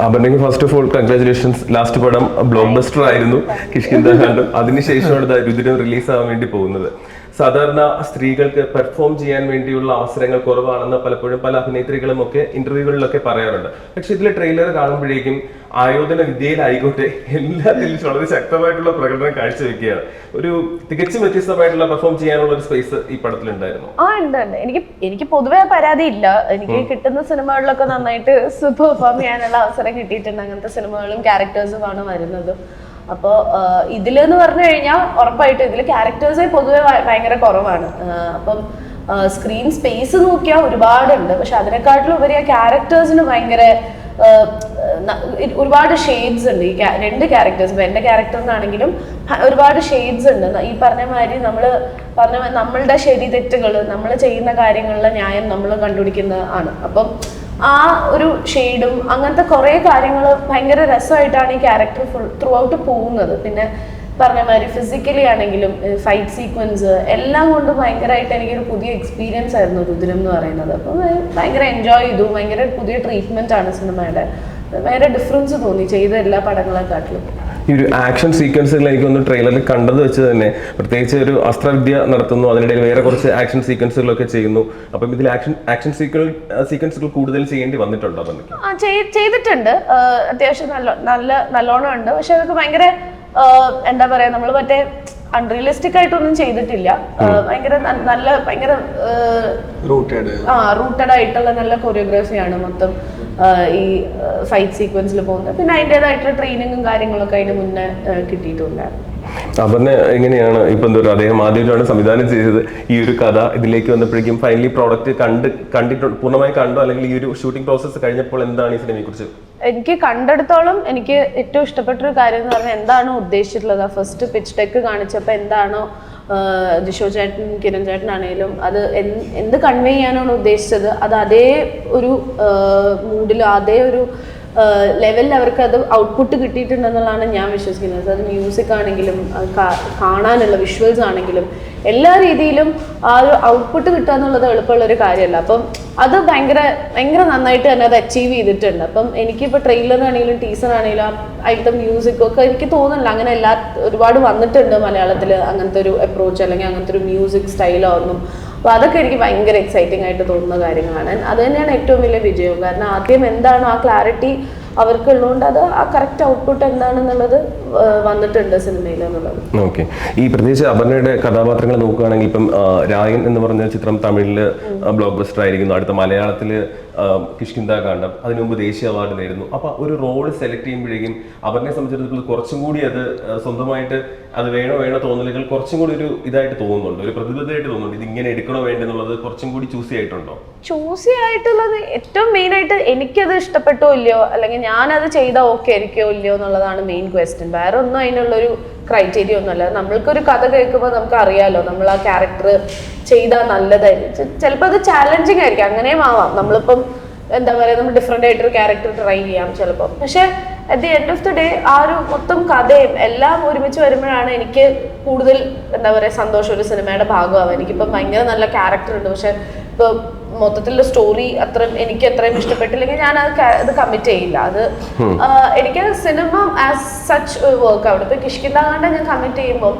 അപർണയ്ക്ക് first of all congratulations last പടം blockbuster ആയിരുന്നു കിഷ്കിന്ദ കണ്ടും അതിനുശേഷമാണ് ദരിദ്രം രുദ്രം റിലീസ് ആവാൻ വേണ്ടി പോകുന്നത്. സാധാരണ സ്ത്രീകൾക്ക് പെർഫോം ചെയ്യാൻ വേണ്ടിയുള്ള അവസരങ്ങൾ കുറവാണെന്ന് പലപ്പോഴും പല അഭിനേത്രികളും ഒക്കെ ഇന്റർവ്യൂകളിലൊക്കെ പറയാറുണ്ട്. പക്ഷെ ഇതിലെ ട്രെയിലർ കാണുമ്പോഴേക്കും ആയോധന വിദ്യയിലായിക്കോട്ടെ എല്ലാത്തിലും വളരെ ശക്തമായിട്ടുള്ള പ്രകടനം കാഴ്ചവെക്കുകയാണ്. ഒരു തികച്ചും വ്യത്യസ്തമായിട്ടുള്ള പെർഫോം ചെയ്യാനുള്ള ഒരു സ്പേസ് ഈ പടത്തിലുണ്ടായിരുന്നു. ആ ഉണ്ട് ഉണ്ട്. എനിക്ക് എനിക്ക് പൊതുവെ പരാതി ഇല്ല. എനിക്ക് കിട്ടുന്ന സിനിമകളിലൊക്കെ നന്നായിട്ട് പെർഫോം ചെയ്യാനുള്ള അവസരം കിട്ടിയിട്ടുണ്ട്. അങ്ങനത്തെ സിനിമകളും ക്യാരക്ടേഴ്സും ക്യാരക്ടേഴ്സുമാണ് വരുന്നത്. അപ്പോൾ ഇതിലെന്ന് പറഞ്ഞു കഴിഞ്ഞാൽ ഉറപ്പായിട്ടും ഇതിൽ ക്യാരക്ടേഴ്സേ പൊതുവെ ഭയങ്കര കുറവാണ്. അപ്പം സ്ക്രീൻ സ്പേസ് നോക്കിയാൽ ഒരുപാടുണ്ട്. പക്ഷെ അതിനെക്കാട്ടിലും ഉപരി ആ ക്യാരക്ടേഴ്സിന് ഭയങ്കര ഒരുപാട് ഷെയ്ഡ്സ് ഉണ്ട്. ഈ രണ്ട് ക്യാരക്ടേഴ്സ് എന്റെ ക്യാരക്ടറിനാണെങ്കിലും ഒരുപാട് ഷെയ്ഡ്സ് ഉണ്ട്. ഈ പറഞ്ഞ മാതിരി നമ്മൾ പറഞ്ഞ നമ്മളുടെ ശരി തെറ്റുകൾ നമ്മൾ ചെയ്യുന്ന കാര്യങ്ങളിലെ ന്യായം നമ്മൾ കണ്ടുപിടിക്കുന്ന ആണ്. അപ്പം ആ ഒരു ഷെയ്ഡും അങ്ങനത്തെ കുറേ കാര്യങ്ങൾ ഭയങ്കര രസമായിട്ടാണ് ഈ ക്യാരക്ടർ ഫുൾ ത്രൂ ഔട്ട് പോകുന്നത്. പിന്നെ പറഞ്ഞ മാതിരി ഫിസിക്കലി ആണെങ്കിലും ഫൈറ്റ് സീക്വൻസ് എല്ലാം കൊണ്ട് ഭയങ്കരമായിട്ട് എനിക്കൊരു പുതിയ എക്സ്പീരിയൻസ് ആയിരുന്നു രുദ്രം എന്ന് പറയുന്നത്. അപ്പം ഭയങ്കര എൻജോയ് ചെയ്തു. ഭയങ്കര പുതിയ ട്രീറ്റ്മെന്റ് ആണ് സിനിമയുടെ. ഭയങ്കര ഡിഫറൻസ് തോന്നി ചെയ്ത എല്ലാ പടങ്ങളെക്കാട്ടിലും. ഈ ഒരു ആക്ഷൻ സീക്വൻസുകൾ എനിക്കൊന്ന് ട്രെയിലറിൽ കണ്ടത് വെച്ച് തന്നെ പ്രത്യേകിച്ച് ഒരു അസ്ത്രവിദ്യ നടത്തുന്നു. അതിനിടയിൽ വേറെ കുറച്ച് ആക്ഷൻ സീക്വൻസുകളൊക്കെ ചെയ്യുന്നു. അപ്പം ഇതിൽ ആക്ഷൻ ആക്ഷൻ സീക്വൽ സീക്വൻസുകൾ കൂടുതൽ ചെയ്യേണ്ടി വന്നിട്ടുണ്ടോ? ആ ചെയ്തിട്ടുണ്ട്. അത്യാവശ്യം നല്ല നല്ല നല്ലോണം ഉണ്ട്. പക്ഷെ അതൊക്കെ ഭയങ്കര എന്താ പറയാ നമ്മൾ മറ്റേ അൺറിയലിസ്റ്റിക് ആയിട്ടൊന്നും ചെയ്തിട്ടില്ല. ഭയങ്കര നല്ല ഭയങ്കര റൂട്ടഡ് ആ റൂട്ടഡ് ആയിട്ടുള്ള നല്ല കൊറിയോഗ്രാഫിയാണ് മൊത്തം ഈ ഫൈറ്റ് സീക്വൻസിൽ പോകുന്നത്. പിന്നെ അതിന്റെതായിട്ടുള്ള ട്രെയിനിങ്ങും കാര്യങ്ങളൊക്കെ അതിന് മുന്നേ കിട്ടിയിട്ടുണ്ടായിരുന്നു അപർണ എങ്ങനെയാണ് ഇപ്പൊ എന്താ അദ്ദേഹം ആദ്യമായിട്ടാണ് സംവിധാനം ചെയ്തത് ഈ ഒരു കഥ ഇതിലേക്ക് വന്നപ്പോഴേക്കും ഫൈനലി പ്രോഡക്റ്റ് കണ്ട് കണ്ടിട്ടുണ്ട് പൂർണമായി കണ്ടോ? അല്ലെങ്കിൽ ഈ ഒരു ഷൂട്ടിംഗ് പ്രോസസ്സ് കഴിഞ്ഞപ്പോൾ എന്താണ് ഈ സിനിമയെ കുറിച്ച് എനിക്ക് കണ്ടെടുത്തോളം എനിക്ക് ഏറ്റവും ഇഷ്ടപ്പെട്ട ഒരു കാര്യം എന്ന് പറഞ്ഞാൽ എന്താണോ ഉദ്ദേശിച്ചിട്ടുള്ളത്? ഫസ്റ്റ് പിച്ച് ടെക്ക് കാണിച്ചപ്പോൾ എന്താണോ ജിഷോ ചേട്ടൻ കിരൺ ചേട്ടനാണേലും അത് എന്ത് കൺവേ ചെയ്യാനാണ് ഉദ്ദേശിച്ചത്? അത് അതേ ഒരു മൂഡിൽ അതേ ഒരു ലെവലിൽ അവർക്ക് അത് ഔട്ട്പുട്ട് കിട്ടിയിട്ടുണ്ടെന്നുള്ളതാണ് ഞാൻ വിശ്വസിക്കുന്നത്. അത് മ്യൂസിക് ആണെങ്കിലും കാണാനുള്ള വിഷ്വൽസ് ആണെങ്കിലും എല്ലാ രീതിയിലും ആ ഒരു ഔട്ട്പുട്ട് കിട്ടുക എന്നുള്ളത് എളുപ്പമുള്ള ഒരു കാര്യമല്ല. അപ്പം അത് ഭയങ്കര ഭയങ്കര നന്നായിട്ട് തന്നെ അത് അച്ചീവ് ചെയ്തിട്ടുണ്ട്. അപ്പം എനിക്കിപ്പോൾ ടീസർ ആണെങ്കിലും അതിലത്തെ മ്യൂസിക് ഒക്കെ എനിക്ക് തോന്നുന്നില്ല. അങ്ങനെ എല്ലാ ഒരുപാട് വന്നിട്ടുണ്ട് മലയാളത്തിൽ അങ്ങനത്തെ ഒരു അപ്രോച്ച് അല്ലെങ്കിൽ അങ്ങനത്തെ ഒരു മ്യൂസിക് സ്റ്റൈലോ ഒന്നും അപ്പോൾ അതൊക്കെ എനിക്ക് ഭയങ്കര എക്സൈറ്റിംഗ് ആയിട്ട് തോന്നുന്ന കാര്യങ്ങളാണ്. അത് തന്നെയാണ് ഏറ്റവും വലിയ വിജയം കാരണം ആദ്യം എന്താണ് ആ ക്ലാരിറ്റി അവർക്കുള്ളതുകൊണ്ട് അത് ആ കറക്റ്റ് ഔട്ട്പുട്ട് എന്താണെന്നുള്ളത് വന്നിട്ടുണ്ട് സിനിമയിൽ എന്നുള്ളത്. ഓക്കെ ഈ പ്രത്യേകിച്ച് അപർണയുടെ കഥാപാത്രങ്ങൾ നോക്കുകയാണെങ്കിൽ ഇപ്പം രായൻ എന്ന് പറഞ്ഞ ചിത്രം തമിഴിൽ ബ്ലോക്ക് ബസ്റ്റർ ആയിരിക്കുന്നു. അടുത്ത മലയാളത്തിൽ ആ, കിഷ്കിന്ത കാണ്ഡം അതിനു മുമ്പ് ദേശീയ അവാർഡ് നേരുന്നു അപ്പൊ ഒരു റോൾ സെലക്ട് ചെയ്യുമ്പോഴേക്കും അവരെ സംബന്ധിച്ചിടത്തോളം കുറച്ചും കൂടി അത് സ്വന്തമായിട്ട് അത് വേണോ വേണോ തോന്നലുകൾ കുറച്ചും കൂടി ഒരു ഇതായിട്ട് തോന്നുന്നുണ്ട്. ഒരു പ്രതിബദ്ധമായിട്ട് തോന്നുന്നുണ്ട്. ഇത് ഇങ്ങനെ എടുക്കണോ വേണ്ടെന്നുള്ളത് കുറച്ചും കൂടി ചൂസ് ചെയ്തിട്ടുണ്ടോ ചൂസി ആയിട്ടുള്ളത് ഏറ്റവും മെയിൻ ആയിട്ട് എനിക്കത് ഇഷ്ടപ്പെട്ടോ ഇല്ലയോ? അല്ലെങ്കിൽ ഞാനത് ചെയ്താൽ ഓക്കെ ആയിരിക്കോ ഇല്ലയോ എന്നുള്ളതാണ് മെയിൻ ക്വസ്റ്റ്യൻ വേറെ ഒന്നും അതിനുള്ളൊരു ക്രൈറ്റീരിയ ഒന്നുമല്ല. നമ്മൾക്കൊരു കഥ കേൾക്കുമ്പോൾ നമുക്ക് അറിയാലോ നമ്മൾ ആ ക്യാരക്ടർ ചെയ്താൽ നല്ലതായിരിക്കും ചിലപ്പോൾ അത് ചാലഞ്ചിങ് ആയിരിക്കും. അങ്ങനെയും ആവാം. നമ്മളിപ്പം എന്താ പറയുക നമ്മൾ ഡിഫറെന്റ് ആയിട്ടൊരു ക്യാരക്ടർ ട്രൈ ചെയ്യാം ചിലപ്പോൾ പക്ഷേ at the end of the day ആ ഒരു മൊത്തം കഥയും എല്ലാം ഒരുമിച്ച് വരുമ്പോഴാണ് എനിക്ക് കൂടുതൽ എന്താ പറയുക സന്തോഷം. ഒരു സിനിമയുടെ ഭാഗമാവുക എനിക്കിപ്പം ഭയങ്കര നല്ല ക്യാരക്ടർ ഉണ്ട്. പക്ഷെ ഇപ്പോൾ മൊത്തത്തിലുള്ള സ്റ്റോറി അത്ര എനിക്ക് അത്രയും ഇഷ്ടപ്പെട്ടില്ലെങ്കിൽ ഞാൻ അത് അത് കമ്മിറ്റ് ചെയ്യില്ല. അത് എനിക്ക് സിനിമ ആസ് സച്ച് വർക്ക് അവിടെ ഇപ്പോൾ കിഷ്കിന്താകാണ്ട് ഞാൻ കമ്മിറ്റ് ചെയ്യുമ്പോൾ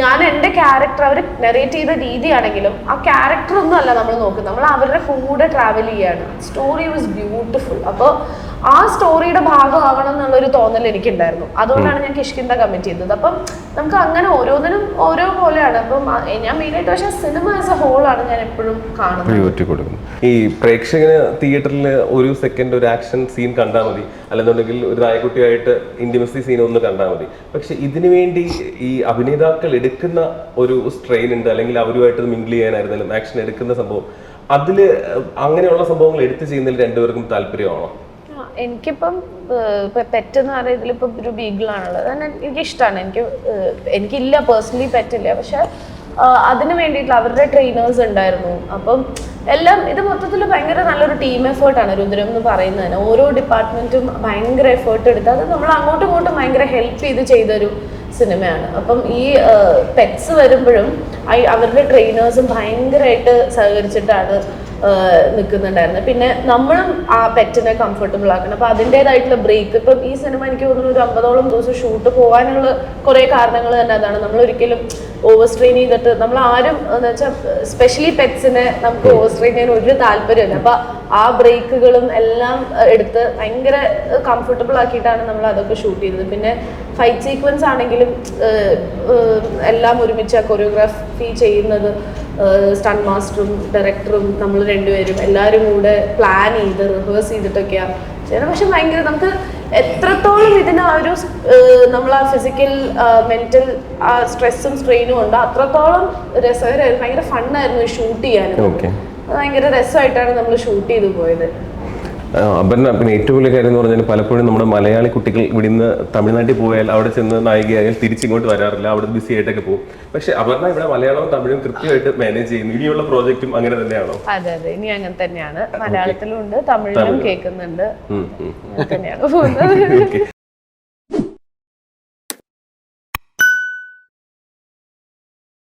ഞാൻ എന്റെ ക്യാരക്ടർ അവർ നെറേറ്റ് ചെയ്ത രീതിയാണെങ്കിലും ആ ക്യാരക്ടർ ഒന്നും അല്ല നമ്മൾ നോക്കുന്നത്. നമ്മൾ അവരുടെ കൂടെ ട്രാവൽ ചെയ്യാണ്. സ്റ്റോറി വാസ് ബ്യൂട്ടിഫുൾ അപ്പോൾ ആ സ്റ്റോറിയുടെ ഭാഗമാവണം എന്നുള്ളൊരു തോന്നൽ എനിക്കുണ്ടായിരുന്നു. അതുകൊണ്ടാണ് ഞാൻ കിഷ്കിന്ത കമ്മിറ്റ് ചെയ്തത്. അപ്പം നമുക്ക് അങ്ങനെ ഓരോന്നിനും ഓരോ പോലെയാണ്. അപ്പം ഞാൻ മെയിനായിട്ട് പക്ഷേ സിനിമ ആസ് എ ഹോളാണ് ഞാൻ എപ്പോഴും കാണുന്നത്. ഈ പ്രേക്ഷകന് തിയേറ്ററിൽ ഒരു സെക്കൻഡ് ഒരു ആക്ഷൻ സീൻ കണ്ടാൽ മതി. അല്ലെന്നുണ്ടെങ്കിൽ ഒരു നായക്കുട്ടിയായിട്ട് ഇന്റിമസി സീൻ ഒന്ന് കണ്ടാൽ മതി. പക്ഷെ ഇതിനു വേണ്ടി ഈ അഭിനേതാക്കൾ എടുക്കുന്ന ഒരു സ്ട്രെയിൻ ഉണ്ട്. അല്ലെങ്കിൽ അവരുമായിട്ട് മിങ്കിൾ ചെയ്യാനായിരുന്നാലും ആക്ഷൻ എടുക്കുന്ന സംഭവം. അതിൽ അങ്ങനെയുള്ള സംഭവങ്ങൾ എടുത്തു ചെയ്യുന്നതിൽ രണ്ടുപേർക്കും താല്പര്യമാണോ? എനിക്കിപ്പം പെറ്റെന്ന് പറയുന്ന ഇതിലിപ്പം ഒരു ബീഗിളാണുള്ളത്. തന്നെ എനിക്കിഷ്ടമാണ് എനിക്ക് എനിക്കില്ല പേഴ്സണലി പെറ്റില്ല. പക്ഷെ അതിനു വേണ്ടിയിട്ടുള്ള അവരുടെ ട്രെയിനേഴ്സ് ഉണ്ടായിരുന്നു. അപ്പം എല്ലാം ഇത് മൊത്തത്തിൽ ഭയങ്കര നല്ലൊരു ടീം എഫേർട്ടാണ് രുദ്രം എന്ന് പറയുന്നത് തന്നെ ഓരോ ഡിപ്പാർട്ട്മെന്റും ഭയങ്കര എഫേർട്ട് എടുത്ത് അത് നമ്മൾ അങ്ങോട്ടും ഇങ്ങോട്ടും ഭയങ്കര ഹെൽപ്പ് ചെയ്ത് ചെയ്തൊരു സിനിമയാണ്. അപ്പം ഈ പെറ്റ്സ് വരുമ്പോഴും അവരുടെ ട്രെയിനേഴ്സും ഭയങ്കരമായിട്ട് സഹകരിച്ചിട്ടാണ് നിൽക്കുന്നുണ്ടായിരുന്നു പിന്നെ നമ്മളും ആ പെറ്റിനെ കംഫർട്ടബിൾ ആക്കണം. അപ്പൊ അതിന്റെതായിട്ടുള്ള ബ്രേക്ക് ഇപ്പം ഈ സിനിമ എനിക്ക് തോന്നുന്നു ഒരു അമ്പതോളം ദിവസം ഷൂട്ട് പോകാനുള്ള കുറെ കാരണങ്ങൾ തന്നെ അതാണ്. നമ്മൾ ഒരിക്കലും ഓവർ സ്ട്രെയിൻ ചെയ്തിട്ട് നമ്മൾ ആരും എന്ന് വെച്ചാൽ സ്പെഷ്യലി പെറ്റ്സിനെ നമുക്ക് ഓവർ സ്ട്രെയിൻ ചെയ്യാൻ ഒരു താല്പര്യമില്ല. അപ്പൊ ആ ബ്രേക്കുകളും എല്ലാം എടുത്ത് ഭയങ്കര കംഫർട്ടബിൾ ആക്കിയിട്ടാണ് നമ്മൾ അതൊക്കെ ഷൂട്ട് ചെയ്തത്. പിന്നെ ഫൈറ്റ് സീക്വൻസ് ആണെങ്കിലും എല്ലാം ഒരുമിച്ച് കൊറിയോഗ്രാഫി ചെയ്യുന്നത് സ്റ്റൺ മാസ്റ്ററും ഡയറക്ടറും നമ്മൾ രണ്ടുപേരും എല്ലാവരും കൂടെ പ്ലാൻ ചെയ്ത് റിഹേഴ്സ് ചെയ്തിട്ടൊക്കെയാണ് ചെയ്യുന്നത് പക്ഷെ ഭയങ്കര നമുക്ക് എത്രത്തോളം ഇതിന് ആ ഒരു നമ്മൾ ആ ഫിസിക്കൽ മെന്റൽ ആ സ്ട്രെസ്സും സ്ട്രെയിനും ഉണ്ട് അത്രത്തോളം രസകരമായിരുന്നു. ഭയങ്കര ഫണ്ണായിരുന്നു ഷൂട്ട് ചെയ്യാനും. ഭയങ്കര രസമായിട്ടാണ് നമ്മൾ ഷൂട്ട് ചെയ്തു പോയത്. അപർണ പിന്നെ ഏറ്റവും വലിയ കാര്യം എന്ന് പറഞ്ഞാൽ പലപ്പോഴും നമ്മുടെ മലയാളി കുട്ടികൾ ഇവിടുന്ന് തമിഴ്നാട്ടിൽ പോയാൽ അവിടെ ചെന്ന് നായികയായാൽ തിരിച്ചിങ്ങോട്ട് വരാറില്ല അവിടെ ബിസി ആയിട്ടൊക്കെ പോകും. പക്ഷെ അപർണ ഇവിടെ മലയാളവും തമിഴും കൃത്യമായിട്ട് മാനേജ് ചെയ്യുന്നു. ഇനിയുള്ള പ്രോജക്റ്റും അങ്ങനെ തന്നെയാണോ? അതെ അതെ. ഇനി അങ്ങനെ തന്നെയാണ്. മലയാളത്തിലും ഉണ്ട് തമിഴിലും കേൾക്കുന്നുണ്ട്. തന്നെയാണ്.